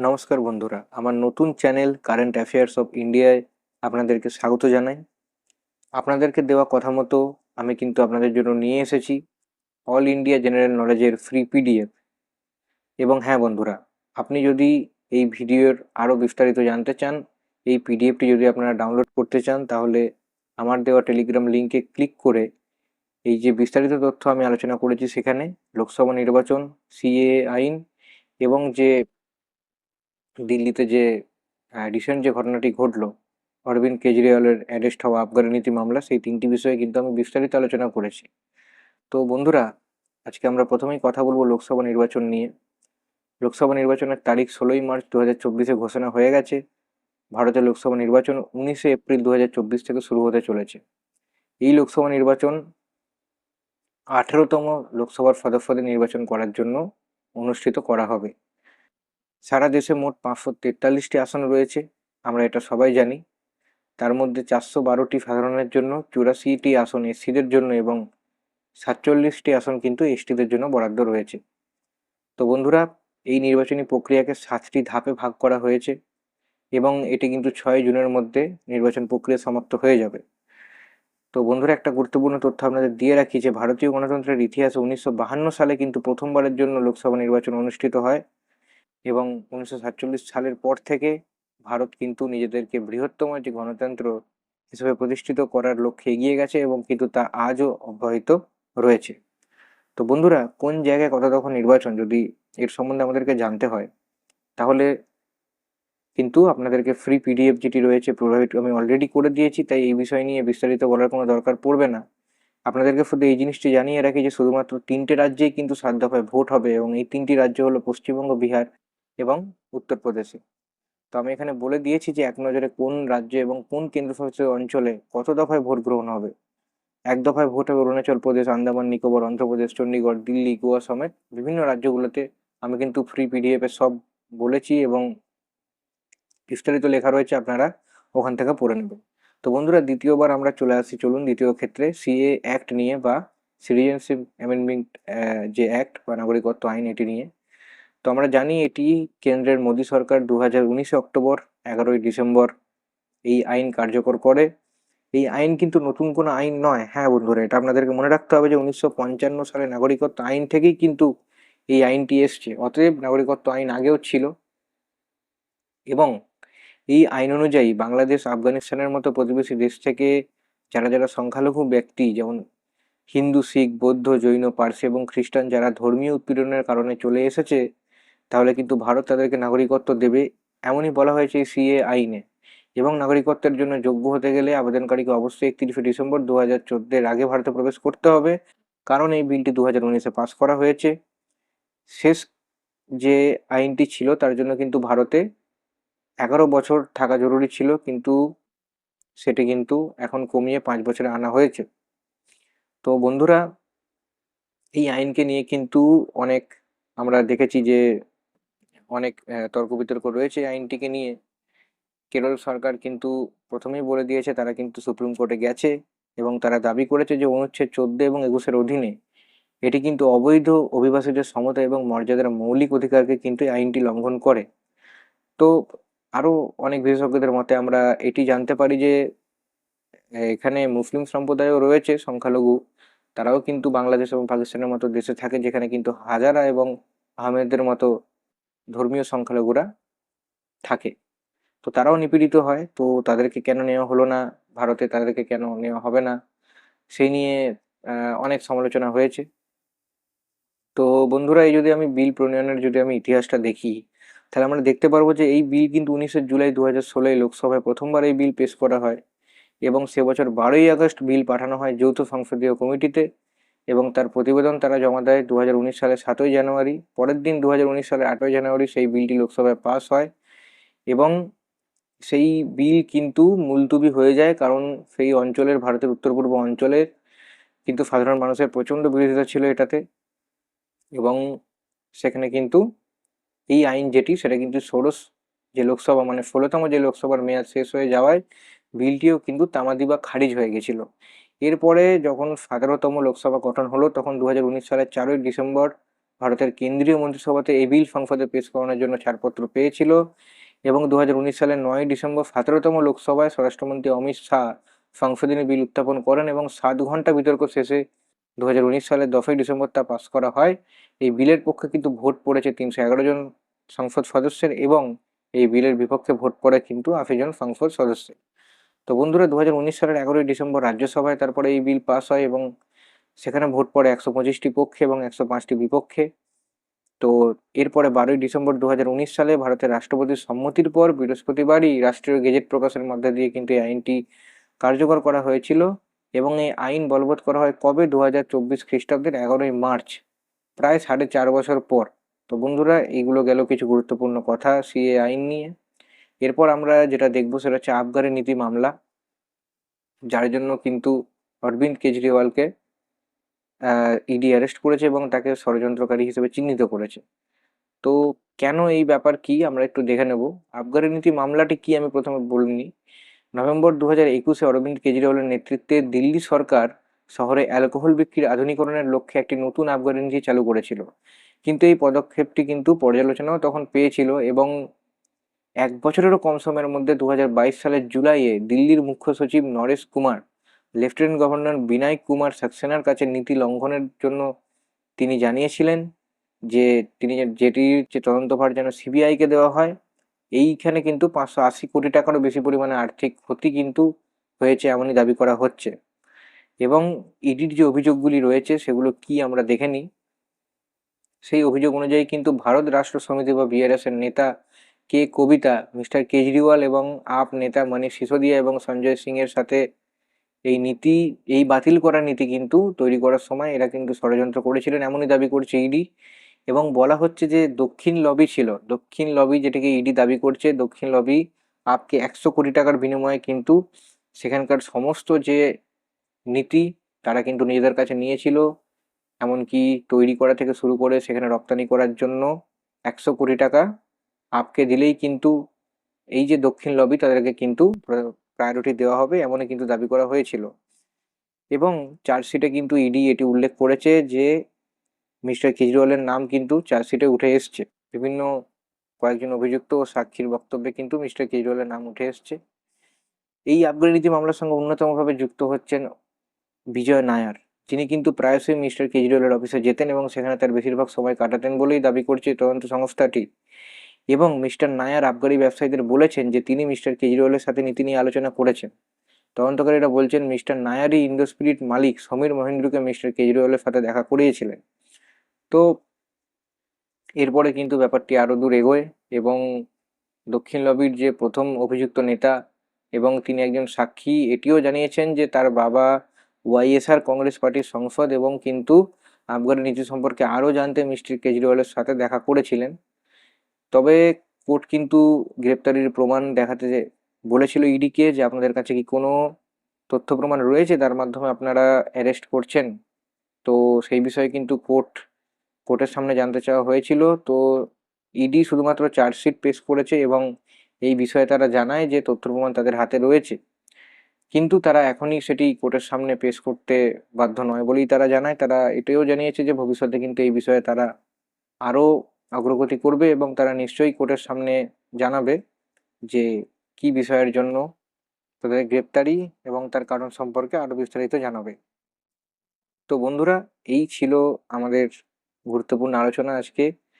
নমস্কার বন্ধুরা, আমার নতুন চ্যানেল কারেন্ট অ্যাফেয়ার্স অফ ইন্ডিয়ায় আপনাদেরকে স্বাগত জানাই। আপনাদেরকে দেওয়া কথা মতো আমি কিন্তু আপনাদের জন্য নিয়ে এসেছি অল ইন্ডিয়া জেনারেল নলেজের ফ্রি পিডিএফ। এবং হ্যাঁ বন্ধুরা, আপনি যদি এই ভিডিওর আরও বিস্তারিত জানতে চান, এই পিডিএফটি যদি আপনারা ডাউনলোড করতে চান, তাহলে আমার দেওয়া টেলিগ্রাম লিঙ্কে ক্লিক করে এই যে বিস্তারিত তথ্য আমি আলোচনা করেছি সেখানে, লোকসভা নির্বাচন সিএ আইন এবং যে দিল্লিতে যে রিসেন্ট যে ঘটনাটি ঘটলো, অরবিন্দ কেজরিওয়ালের অ্যারেস্ট হওয়া আবগারি নীতি মামলা, সেই তিনটি বিষয়ে কিন্তু আমি বিস্তারিত আলোচনা করেছি। তো বন্ধুরা, আজকে আমরা প্রথমেই কথা বলব লোকসভা নির্বাচন নিয়ে। লোকসভা নির্বাচনের তারিখ ষোলোই মার্চ দু হাজার চব্বিশে ঘোষণা হয়ে গেছে। ভারতের লোকসভা নির্বাচন উনিশে এপ্রিল দু হাজার চব্বিশ থেকে শুরু হতে চলেছে। এই লোকসভা নির্বাচন আঠেরোতম লোকসভার সদস্যদের নির্বাচন করার জন্য অনুষ্ঠিত করা হবে। সারা দেশে মোট পাঁচশো তেতাল্লিশটি আসন রয়েছে, আমরা এটা সবাই জানি। তার মধ্যে চারশো বারোটি সাধারণের জন্য, চুরাশিটি আসন এসসিদের জন্য এবং সাতচল্লিশটি আসন কিন্তু এসটিদের জন্য বরাদ্দ রয়েছে। তো বন্ধুরা, এই নির্বাচনী প্রক্রিয়াকে সাতটি ধাপে ভাগ করা হয়েছে এবং এটি কিন্তু ছয় জুনের মধ্যে নির্বাচন প্রক্রিয়া সমাপ্ত হয়ে যাবে। তো বন্ধুরা, একটা গুরুত্বপূর্ণ তথ্য আপনাদের দিয়ে রাখি যে, ভারতীয় গণতন্ত্রের ইতিহাসে উনিশশো সালে কিন্তু প্রথমবারের জন্য লোকসভা নির্বাচন অনুষ্ঠিত হয়। এবং উনিশশো সাতচল্লিশ সালের পর থেকে ভারত কিন্তু নিজেদেরকে বৃহত্তম একটি গণতন্ত্র হিসেবে প্রতিষ্ঠিত করার লক্ষ্যে এগিয়ে গেছে এবং কিন্তু তা আজও অব্যাহত রয়েছে। তো বন্ধুরা, কোন জায়গায় কত তখন নির্বাচন যদি এর সম্বন্ধে আমাদেরকে জানতে হয়, তাহলে কিন্তু আপনাদেরকে ফ্রি পিডিএফ যেটি রয়েছে প্রোভাইড আমি অলরেডি করে দিয়েছি, তাই এই বিষয় নিয়ে বিস্তারিত বলার কোনো দরকার পড়বে না। আপনাদেরকে শুধু এই জিনিসটি জানিয়ে রাখি যে, শুধুমাত্র তিনটে রাজ্যেই কিন্তু সাত দফায় ভোট হবে এবং এই তিনটি রাজ্য হলো পশ্চিমবঙ্গ, বিহার উত্তরপ্রদেশে। তো আমি এখানে বলে দিয়েছি যে এক নজরে কোন রাজ্যে এবং কোন কেন্দ্রশাসিত অঞ্চলে কত দফায় ভোট গ্রহণ হবে। এক দফায় ভোট হবে অরুণাচল প্রদেশ, আন্দামান, নিকোবর, অন্ধ্রপ্রদেশ চণ্ডীগড় দিল্লি, গোয়া সমেত বিভিন্ন রাজ্যগুলোতে আমি কিন্তু ফ্রি পিডিএফে সব বলেছি এবং বিস্তারিত লেখা রয়েছে, আপনারা ওখান থেকে পড়ে নেবেন। তো বন্ধুরা, দ্বিতীয়বার আমরা চলে আসি, চলুন দ্বিতীয় ক্ষেত্রে সিএ অ্যাক্ট নিয়ে বা সিটিজেনশিপ অ্যামেন্ডমেন্ট যে অ্যাক্ট বা নাগরিকত্ব আইন এটি নিয়ে। তো আমরা জানি এটি কেন্দ্রের মোদী সরকার দু হাজার অক্টোবর, এগারোই ডিসেম্বর এই আইন কার্যকর করে। এই আইন কিন্তু নতুন কোনো আইন নয়। হ্যাঁ বন্ধুরা, এটা আপনাদেরকে মনে রাখতে হবে যে উনিশশো পঞ্চান্ন সালে নাগরিকত্ব আইন থেকেই কিন্তু এই আইনটি এসছে। অতএব নাগরিকত্ব আইন আগেও ছিল এবং এই আইন অনুযায়ী বাংলাদেশ, আফগানিস্তানের মতো প্রতিবেশী দেশ থেকে যারা যারা সংখ্যালঘু ব্যক্তি, যেমন হিন্দু, শিখ, বৌদ্ধ, জৈন, পার্সি এবং খ্রিস্টান, যারা ধর্মীয় উৎপীড়নের কারণে চলে এসেছে তাহলে কিন্তু ভারত তাদেরকে নাগরিকত্ব দেবে এমনই বলা হয়েছে সিএ আইনে। এবং নাগরিকত্বের জন্য যোগ্য হতে গেলে আবেদনকারীকে অবশ্যই একত্রিশে ডিসেম্বর দু হাজার চোদ্দের আগে ভারতে প্রবেশ করতে হবে। কারণ এই বিলটি দু হাজার উনিশে পাস করা হয়েছে। শেষ যে আইনটি ছিল তার জন্য কিন্তু ভারতে এগারো বছর থাকা জরুরি ছিল, কিন্তু সেটি কিন্তু এখন কমিয়ে পাঁচ বছরে আনা হয়েছে। তো বন্ধুরা, এই আইনকে নিয়ে কিন্তু অনেক আমরা দেখেছি যে অনেক তর্ক বিতর্ক রয়েছে আইনটিকে নিয়ে। কেরল সরকার কিন্তু প্রথমেই বলে দিয়েছে তারা কিন্তু সুপ্রিম কোর্টে গেছে এবং তারা দাবি করেছে যে অনুচ্ছেদ চোদ্দ এবং একুশের অধীনে এটি কিন্তু অবৈধ অভিবাসীদের সমতা এবং মর্যাদার মৌলিক অধিকারকে কিন্তু আইনটি লঙ্ঘন করে। তো আরও অনেক বিশেষজ্ঞদের মতে আমরা এটি জানতে পারি যে এখানে মুসলিম সম্প্রদায়ও রয়েছে সংখ্যালঘু। তারাও কিন্তু বাংলাদেশ এবং পাকিস্তানের মতো দেশে থাকে যেখানে কিন্তু হাজারা এবং আহমেদের মতো ধর্মীয় সংখ্যালঘুরা থাকে। তো তারাও নিপীড়িত হয়, তো তাদেরকে কেন নেওয়া হলো না? ভারতে তাদেরকে কেন নেওয়া হবে না? সেই নিয়ে অনেক সমালোচনা হয়েছে। তো বন্ধুরা, এই যদি আমি বিল প্রণয়নের যদি আমি ইতিহাসটা দেখি, তাহলে আমরা দেখতে পারব যে এই বিল কিন্তু উনিশে জুলাই দু হাজার ষোলোয় লোকসভায় প্রথমবার এই বিল পেশ করা হয় এবং সে বছর বারোই আগস্ট বিল পাঠানো হয় যৌথ সংসদীয় কমিটিতে। এবং তার প্রতিবেদন তারা জমা দেয় দু সালের সাতই জানুয়ারি। পরের দিন দু সালের আটই জানুয়ারি সেই বিলটি লোকসভায় পাস হয় এবং সেই বিল কিন্তু মুলতুবি হয়ে যায় কারণ সেই অঞ্চলের ভারতের উত্তর পূর্ব অঞ্চলের কিন্তু সাধারণ মানুষের প্রচণ্ড বিরোধিতা ছিল এটাতে এবং সেখানে কিন্তু এই আইন যেটি সেটা কিন্তু ষোড়শ যে লোকসভা মানে ষোলোতম যে লোকসভার মেয়াদ শেষ হয়ে যাওয়ায় বিলটিও কিন্তু তামাদি বা খারিজ হয়ে গেছিল। এরপরে যখন সতেরোতম লোকসভা গঠন হলো, তখন দু হাজার উনিশ সালের চারই ডিসেম্বর ভারতের কেন্দ্রীয় মন্ত্রিসভাতে এই বিল সংসদে পেশ করানোর জন্য ছাড়পত্র পেয়েছিল এবং দু হাজার উনিশ সালের নয় ডিসেম্বর সতেরোতম লোকসভায় স্বরাষ্ট্রমন্ত্রী অমিত শাহ সংশোধনী বিল উত্থাপন করেন এবং সাত ঘণ্টা বিতর্ক শেষে দু হাজার উনিশ সালের দশই ডিসেম্বর তা পাস করা হয়। এই বিলের পক্ষে কিন্তু ভোট পড়েছে তিনশো এগারো জন সংসদ সদস্যের এবং এই বিলের বিপক্ষে ভোট পড়ে কিন্তু আশি জন সংসদ সদস্যের। তো বন্ধুরা দু হাজার উনিশ সালের এগারোই ডিসেম্বর রাজ্যসভায় তারপরে এই বিল পাস হয় এবং সেখানে ভোট পড়ে একশো পঁচিশটি পক্ষে এবং একশো পাঁচটি বিপক্ষে। তো এরপরে বারোই ডিসেম্বর দু হাজার উনিশ সালে ভারতের রাষ্ট্রপতির সম্মতির পর বৃহস্পতিবারই রাষ্ট্রীয় গেজেট প্রকাশের মধ্যে দিয়ে কিন্তু এই আইনটি কার্যকর করা হয়েছিল এবং এই আইন বলবৎ করা হয় কবে? দু হাজার চব্বিশ খ্রিস্টাব্দের এগারোই মার্চ, প্রায় সাড়ে চার বছর পর। তো বন্ধুরা এইগুলো গেল কিছু গুরুত্বপূর্ণ কথা সিএ আইন নিয়ে। এরপর আমরা যেটা দেখব সেটা হচ্ছে আবগারি নীতি মামলা, যার জন্য কিন্তু অরবিন্দ কেজরিওয়ালকে ইডি অ্যারেস্ট করেছে এবং তাকে ষড়যন্ত্রকারী হিসেবে চিহ্নিত করেছে। তো কেন এই ব্যাপার কি আমরা একটু দেখে নেব। আবগারি নীতি মামলাটি কি আমি প্রথমে বলিনি। নভেম্বর দু হাজার একুশে অরবিন্দ কেজরিওয়ালের নেতৃত্বে দিল্লি সরকার শহরে অ্যালকোহল বিক্রির আধুনিকরণের লক্ষ্যে একটি নতুন আবগারি নীতি চালু করেছিল। কিন্তু এই পদক্ষেপটি কিন্তু পর্যালোচনাও তখন পেয়েছিল এবং এক বছরেরও কম সময়ের মধ্যে দু হাজার বাইশ সালের জুলাইয়ে দিল্লির মুখ্য সচিব নরেশ কুমার, লেফটেন্যান্ট গভর্নর বিনয় কুমার সাক্সেনার কাছে নীতি লঙ্ঘনের জন্য তিনি জানিয়েছিলেন যে তিনি যেটির যে তদন্তভার যেন সিবিআইকে দেওয়া হয়। এইখানে কিন্তু পাঁচশো আশি কোটি টাকারও বেশি পরিমাণে আর্থিক ক্ষতি কিন্তু হয়েছে এমনই দাবি করা হচ্ছে। এবং ইডির যে অভিযোগগুলি রয়েছে সেগুলো কি আমরা দেখে নিই? সেই অভিযোগ অনুযায়ী কিন্তু ভারত রাষ্ট্র সমিতি বা বিআরএস এর নেতা কে কবিতা, মিস্টার কেজরিওয়াল এবং আপ নেতা মনীষ সিসোদিয়া এবং সঞ্জয় সিং এর সাথে এই নীতি, এই বাতিল করা নীতি কিন্তু তৈরি করার সময় এরা কিন্তু ষড়যন্ত্র করেছিলেন, এমনই দাবি করছে ইডি। এবং বলা হচ্ছে যে দক্ষিণ লবি ছিল, দক্ষিণ লবি যেটাকে ইডি দাবি করছে, দক্ষিণ লবি আপকে একশো কোটি টাকার বিনিময়ে কিন্তু সেখানকার সমস্ত যে নীতি তারা কিন্তু নিজেদের কাছে নিয়েছিল, এমনকি তৈরি করা থেকে শুরু করে সেখানে রপ্তানি করার জন্য একশো কোটি টাকা আপকে দিলেই কিন্তু এই যে দক্ষিণ লবি তাদেরকে কিন্তু প্রায়োরিটি দেওয়া হবে এমনই কিন্তু দাবি করা হয়েছিল। এবং চার্জশিটে কিন্তু ইডি এটি উল্লেখ করেছে যে মিস্টার কেজরিওয়ালের নাম কিন্তু চার্জশিটে উঠে এসছে। বিভিন্ন কয়েকজন অভিযুক্ত ও সাক্ষীর বক্তব্যে কিন্তু মিস্টার কেজরিওয়ালের নাম উঠে এসছে। এই আবগারি নীতি মামলার সঙ্গে অন্যতমভাবে যুক্ত হচ্ছেন বিজয় নায়ার। যিনি কিন্তু প্রায়শই মিস্টার কেজরিওয়ালের অফিসে যেতেন এবং সেখানে তার বেশিরভাগ সময় কাটাতেন বলেই দাবি করছে তদন্ত সংস্থাটি। এবং মিস্টার নায়ার আবগারি ব্যবসায়ীদের বলেছেন যে তিনি মিস্টার কেজরিওয়ালের সাথে নীতি নিয়ে আলোচনা করেছেন। তদন্তকারীরা বলছেন, মিস্টার নায়ারই ইন্দো স্পিরিট মালিক সমীর মহেন্দ্রকে মিস্টার কেজরিওয়ালের সাথে দেখা করিয়েছিলেন। তো এরপরে কিন্তু ব্যাপারটি আরও দূর এগোয় এবং দক্ষিণ লবির যে প্রথম অভিযুক্ত নেতা এবং তিনি একজন সাক্ষী, এটিও জানিয়েছেন যে তার বাবা ওয়াইএসআর কংগ্রেস পার্টির সংসদ এবং কিন্তু আবগারি নীতি সম্পর্কে আরও জানতে মিস্টার কেজরিওয়ালের সাথে দেখা করেছিলেন। তবে কোর্ট কিন্তু গ্রেপ্তারির প্রমাণ দেখাতে যে বলেছিল ইডিকে যে আপনাদের কাছে কি কোনো তথ্য প্রমাণ রয়েছে? তার মাধ্যমে আপনারা অ্যারেস্ট করছেন। তো সেই বিষয়ে কিন্তু কোর্ট, কোর্টের সামনে জানতে চাওয়া হয়েছিল। তো ইডি শুধুমাত্র চার্জশিট পেশ করেছে এবং এই বিষয়ে তারা জানায় যে তথ্য প্রমাণ তাদের হাতে রয়েছে। কিন্তু তারা এখনই সেটি কোর্টের সামনে পেশ করতে বাধ্য নয় বলেই তারা জানায়। তারা এটাও জানিয়েছে যে ভবিষ্যতে কিন্তু এই বিষয়ে তারা আরও অগ্রগতি করবে এবং তারা নিশ্চয়ই কোর্টের সামনে জানাবে যে কি বিষয়ের জন্য তাদের গ্রেপ্তারি এবং তার কারণ সম্পর্কে আরও বিস্তারিত জানাবে। তো বন্ধুরা, এই ছিল আমাদের গুরুত্বপূর্ণ আলোচনা আজকে।